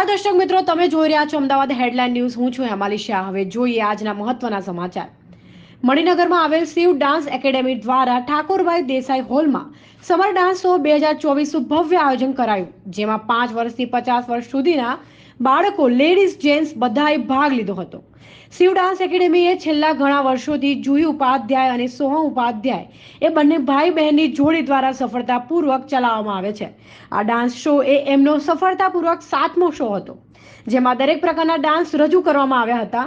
નમસ્કાર દર્શક મિત્રો, તમે જોઈ રહ્યા છો અમદાવાદ હેડલાઇન ન્યૂઝ. હું છું હેમાલી શાહ. હવે જોઈએ આજના મહત્વના સમાચાર. મણિનગરમાં આવેલ શિવ ડાન્સ એકેડેમી દ્વારા ઠાકોરભાઈ દેસાઈ હોલમાં સમર ડાન્સ શો બે હજાર ચોવીસનું ભવ્ય આયોજન કરાયું, જેમાં પાંચ વર્ષથી પચાસ વર્ષ સુધીના બાળકો લેડીઝ જેન્ટ્સ બધાએ ભાગ લીધો હતો. શિવ ડાન્સ એકેડેમીએ છેલ્લા ઘણા વર્ષોથી જુહી ઉપાધ્યાય અને સોહમ ઉપાધ્યાય એ બંને ભાઈ બહેનની જોડી દ્વારા સફળતાપૂર્વક ચલાવવામાં આવે છે. આ ડાન્સ શો એ એમનો સફળતાપૂર્વક સાતમો શો હતો, જેમાં દરેક પ્રકારના ડાન્સ રજૂ કરવામાં આવ્યા હતા.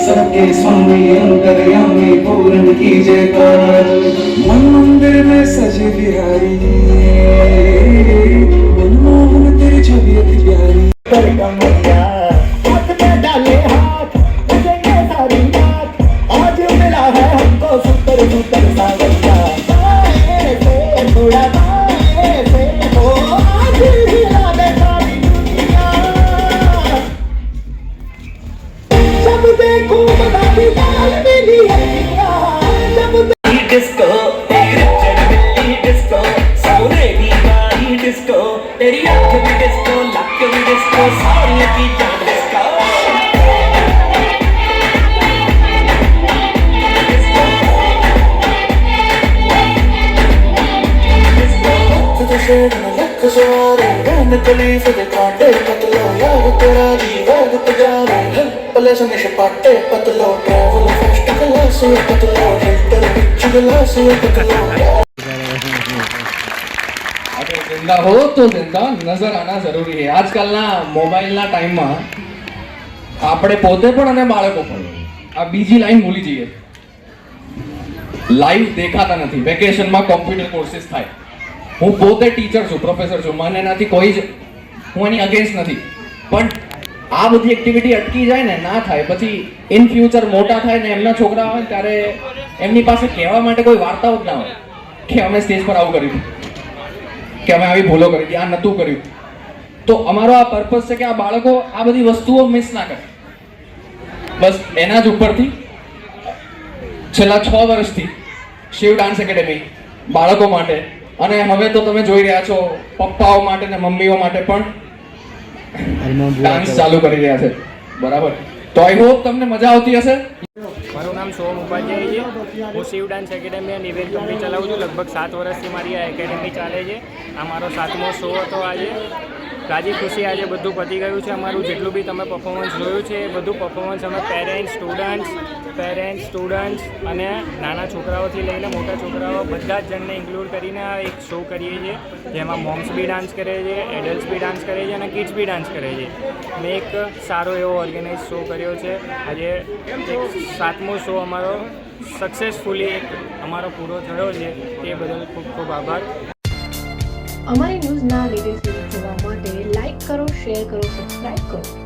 सबके स्वामी अंतर्यामी पूर्ण कीजिए बात मन मंदिर में सजी बिहारी मनमोहन तेरी छवि अति प्यारी ಲಕ್ಕವಿ ಡಿಸ್ಕೋ ಲಕ್ಕವಿ ಡಿಸ್ಕೋ ಸಾರಿ ಲಕ್ಕಿ ಜಾನ್ ಡಿಸ್ಕೋ పట్టే పతలో ట్రావెల్ ఫస్ట్ క్లాస్ పతలో హెల్టర్ పిచ్చుగలాసు పతలో जिंदा हो तो जिंदा नजर आना જરૂરી છે આજકાલના મોબાઈલના ટાઈમમાં આપણે પોતે પણ અને બાળકો પણ આ બીજી લાઈન ભૂલી જઈએ લાઈવ દેખાતા નથી વેકેશનમાં કોમ્પ્યુટર કોર્સિસ થાય હું પોતે ટીચર છું પ્રોફેસર છું મને એનાથી કોઈ જ હું એની અગેન્સ્ટ નથી પણ આ બધી એક્ટિવિટી અટકી જાય ને ના થાય પછી ઇન ફ્યુચર મોટા થાય ને એમના છોકરા હોય ને ત્યારે એમની પાસે કહેવા માટે કોઈ વાર્તાઓ જ ના હોય કે અમે સ્ટેજ પર આવું કર્યું કે અમે આવી ભૂલો કરી હતી આ નહોતું કર્યું તો અમારો આ પર્પઝ છે કે આ બાળકો આ બધી વસ્તુઓ મિસ ના કરે. બસ એના જ ઉપરથી છેલ્લા છ વર્ષથી શિવ ડાન્સ એકેડેમી બાળકો માટે અને હવે તો તમે જોઈ રહ્યા છો પપ્પાઓ માટે ને મમ્મીઓ માટે પણ ડાન્સ ચાલુ કરી રહ્યા છે. બરાબર. તો આઈ હોપ તમને મજા આવતી હશે. મારું નામ સોમ ઉપાધ્યાય છે. હું શિવ ડાન્સ એકેડેમી અને ઇવેન્ટ કંપની ચલાવું છું. લગભગ સાત વર્ષથી મારી આ એકેડેમી ચાલે છે. આ મારો સાતમો શો હતો આજે. રાજી ખુશી આજે બધું પતી ગયું છે. અમારું જેટલું બી તમે પરફોર્મન્સ જોયું છે, એ બધું પરફોર્મન્સ અમે પેરેન્ટ્સ સ્ટુડન્ટ્સ પેરેન્ટ્સ સ્ટુડન્ટ્સ અને નાના છોકરાઓથી લઈને મોટા છોકરાઓ બધા જ જણને ઇન્ક્લુડ કરીને આ એક શો કરીએ છીએ. જેમાં મોમ્સ બી ડાન્સ કરે છે એડલ્ટ્સ બી ડાન્સ કરે છે અને કિડ્સ બી ડાન્સ કરે છે. મેં એક સારો એવો ઓર્ગેનાઇઝ શો કર્યો છે. આજે સાતમો શો અમારો સક્સેસફુલી અમારો પૂરો થયો છે. એ બદલ ખૂબ ખૂબ આભાર. અમારી ન્યૂઝના લેટેસ્ટ જોવા માટે લાઈક કરો શેર કરો સબસ્ક્રાઈબ કરો.